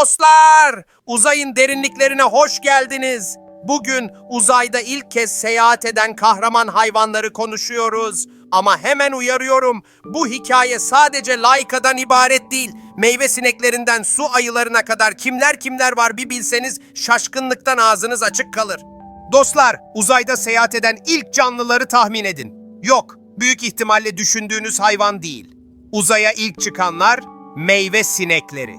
dostlar! Uzayın derinliklerine hoş geldiniz. Bugün uzayda ilk kez seyahat eden kahraman hayvanları konuşuyoruz. Ama hemen uyarıyorum, bu hikaye sadece Layka'dan ibaret değil. Meyve sineklerinden su ayılarına kadar kimler kimler var bir bilseniz şaşkınlıktan ağzınız açık kalır. Dostlar, uzayda seyahat eden ilk canlıları tahmin edin. Yok, büyük ihtimalle düşündüğünüz hayvan değil. Uzaya ilk çıkanlar meyve sinekleri.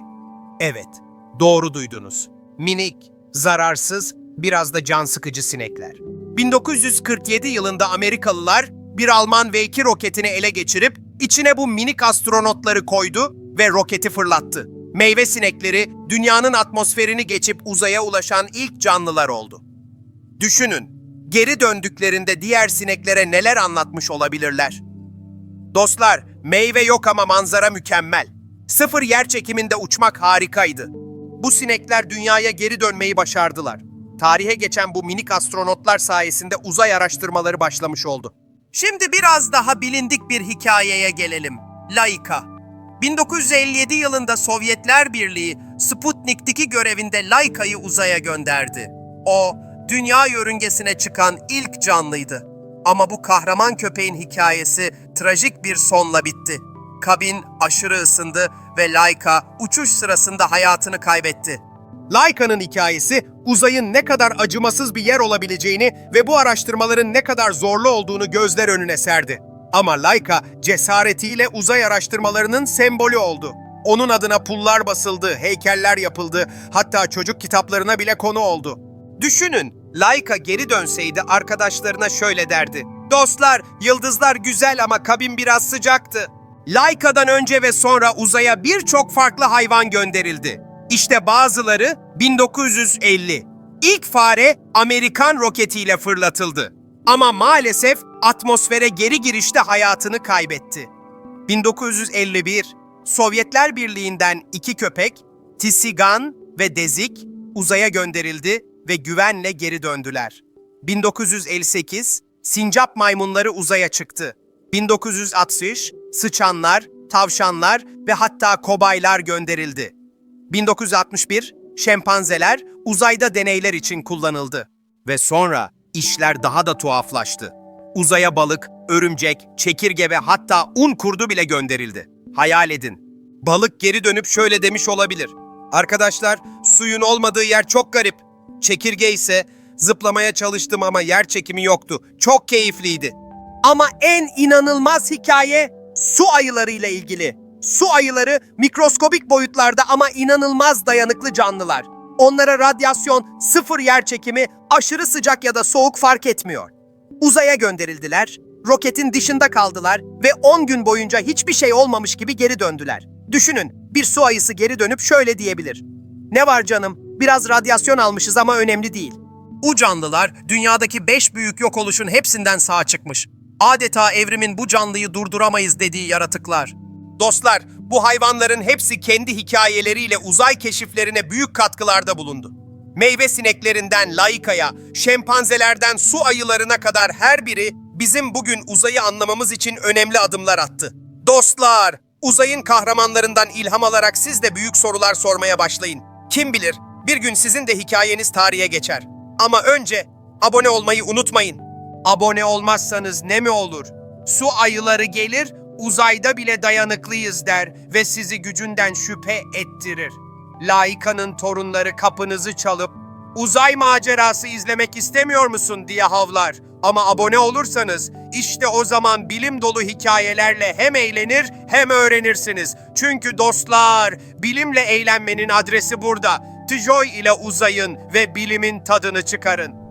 Evet, doğru duydunuz. Minik, zararsız, biraz da can sıkıcı sinekler. 1947 yılında Amerikalılar bir Alman V2 roketini ele geçirip içine bu minik astronotları koydu ve roketi fırlattı. Meyve sinekleri dünyanın atmosferini geçip uzaya ulaşan ilk canlılar oldu. Düşünün, geri döndüklerinde diğer sineklere neler anlatmış olabilirler? Dostlar, meyve yok ama manzara mükemmel. Sıfır yer çekiminde uçmak harikaydı. Bu sinekler dünyaya geri dönmeyi başardılar. Tarihe geçen bu minik astronotlar sayesinde uzay araştırmaları başlamış oldu. Şimdi biraz daha bilindik bir hikayeye gelelim. Laika. 1957 yılında Sovyetler Birliği Sputnik'teki görevinde Laika'yı uzaya gönderdi. O, dünya yörüngesine çıkan ilk canlıydı. Ama bu kahraman köpeğin hikayesi trajik bir sonla bitti. Kabin aşırı ısındı ve Laika uçuş sırasında hayatını kaybetti. Laika'nın hikayesi uzayın ne kadar acımasız bir yer olabileceğini ve bu araştırmaların ne kadar zorlu olduğunu gözler önüne serdi. Ama Laika cesaretiyle uzay araştırmalarının sembolü oldu. Onun adına pullar basıldı, heykeller yapıldı, hatta çocuk kitaplarına bile konu oldu. Düşünün, Laika geri dönseydi arkadaşlarına şöyle derdi. Dostlar, yıldızlar güzel ama kabin biraz sıcaktı. Laika'dan önce ve sonra uzaya birçok farklı hayvan gönderildi. İşte bazıları 1950. İlk fare Amerikan roketiyle fırlatıldı. Ama maalesef atmosfere geri girişte hayatını kaybetti. 1951 Sovyetler Birliği'nden iki köpek, Tisigan ve Dezik uzaya gönderildi ve güvenle geri döndüler. 1958 sincap maymunları uzaya çıktı. 1960 sıçanlar, tavşanlar ve hatta kobaylar gönderildi. 1961 şempanzeler uzayda deneyler için kullanıldı. Ve sonra işler daha da tuhaflaştı. Uzaya balık, örümcek, çekirge ve hatta un kurdu bile gönderildi. Hayal edin. Balık geri dönüp şöyle demiş olabilir. Arkadaşlar, suyun olmadığı yer çok garip. Çekirge ise zıplamaya çalıştım ama yer çekimi yoktu. Çok keyifliydi. Ama en inanılmaz hikaye su ayıları ile ilgili. Su ayıları mikroskobik boyutlarda ama inanılmaz dayanıklı canlılar. Onlara radyasyon, sıfır yer çekimi, aşırı sıcak ya da soğuk fark etmiyor. Uzaya gönderildiler, roketin dışında kaldılar ve 10 gün boyunca hiçbir şey olmamış gibi geri döndüler. Düşünün, bir su ayısı geri dönüp şöyle diyebilir. Ne var canım, biraz radyasyon almışız ama önemli değil. Bu canlılar dünyadaki beş büyük yok oluşun hepsinden sağ çıkmış. Adeta evrimin bu canlıyı durduramayız dediği yaratıklar. Dostlar, bu hayvanların hepsi kendi hikayeleriyle uzay keşiflerine büyük katkılarda bulundu. Meyve sineklerinden Laika'ya, şempanzelerden su ayılarına kadar her biri bizim bugün uzayı anlamamız için önemli adımlar attı. Dostlar, uzayın kahramanlarından ilham alarak siz de büyük sorular sormaya başlayın. Kim bilir, bir gün sizin de hikayeniz tarihe geçer. Ama önce abone olmayı unutmayın. Abone olmazsanız ne mi olur? Su ayıları gelir, uzayda bile dayanıklıyız der ve sizi gücünden şüphe ettirir. Laika'nın torunları kapınızı çalıp uzay macerası izlemek istemiyor musun diye havlar. Ama abone olursanız işte o zaman bilim dolu hikayelerle hem eğlenir hem öğrenirsiniz. Çünkü dostlar bilimle eğlenmenin adresi burada. Tjoy ile uzayın ve bilimin tadını çıkarın.